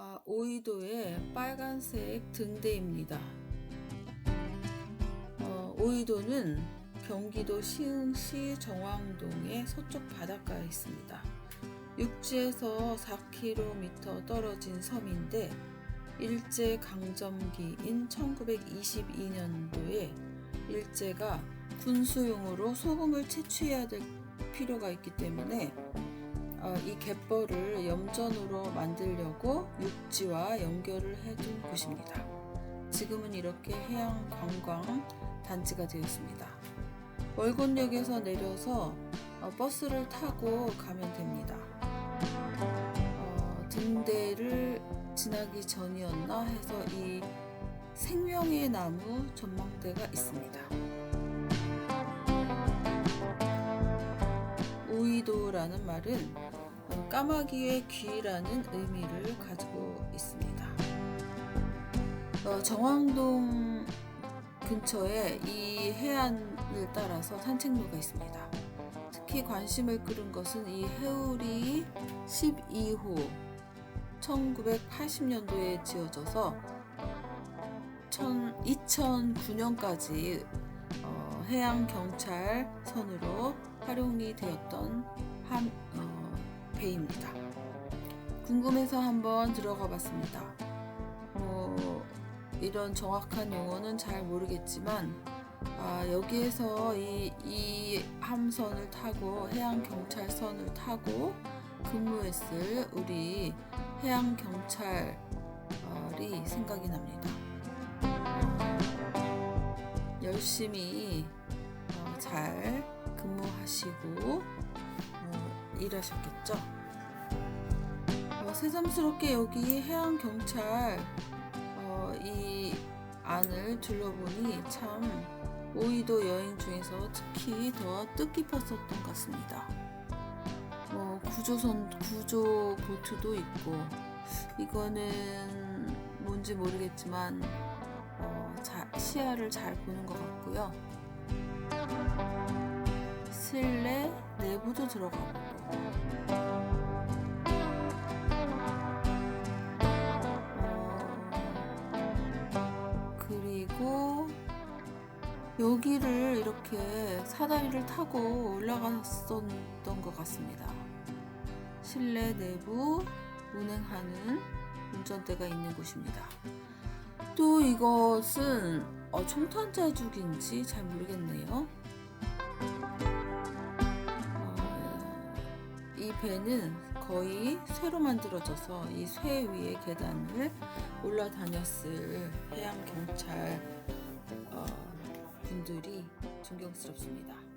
아, 오이도의 빨간색 등대입니다. 오이도는 경기도 시흥시 정왕동의 서쪽 바닷가에 있습니다. 육지에서 4km 떨어진 섬인데 일제 강점기인 1922년도에 일제가 군수용으로 소금을 채취해야 될 필요가 있기 때문에 어, 이 갯벌을 염전으로 만들려고 육지와 연결을 해둔 곳입니다. 지금은 이렇게 해양 관광 단지가 되었습니다. 월곤역에서 내려서 어, 버스를 타고 가면 됩니다. 어, 등대를 지나기 전이었나 해서 이 생명의 나무 전망대가 있습니다. 오이도라는 말은 어, 까마귀의 귀라는 의미를 가지고 있습니다. 어, 정왕동 근처에 이 해안을 따라서 산책로가 있습니다. 특히 관심을 끌은 것은 이 해울이 12호 1980년도에 지어져서 2009년까지 어, 해양 경찰선으로 활용이 되었던 한 어, 배입니다. 궁금해서 한번 들어가 봤습니다. 뭐 이런 정확한 용어는 잘 모르겠지만 아, 여기에서 이, 이 함선을 타고 해양 경찰선을 타고 근무했을 우리 해양 경찰이 생각이 납니다. 열심히 어, 잘 근무하시고 어, 일하셨겠죠. 어, 새삼스럽게 여기 해양 경찰 어, 이 안을 둘러보니 참 오이도 여행 중에서 특히 더 뜻깊었었던 것 같습니다. 뭐 구조선 구조 보트도 있고 이거는 뭔지 모르겠지만 어, 자, 시야를 잘 보는 것 같고요. 내부도 들어가고 그리고 여기를 이렇게 사다리를 타고 올라갔었던 것 같습니다. 실내 내부 운행하는 운전대가 있는 곳입니다. 또 이것은 어, 청탄자죽인지 잘 모르겠네요. 이 배는 거의 쇠로 만들어져서 이 쇠 위에 계단을 올라다녔을 해양 경찰 어, 분들이 존경스럽습니다.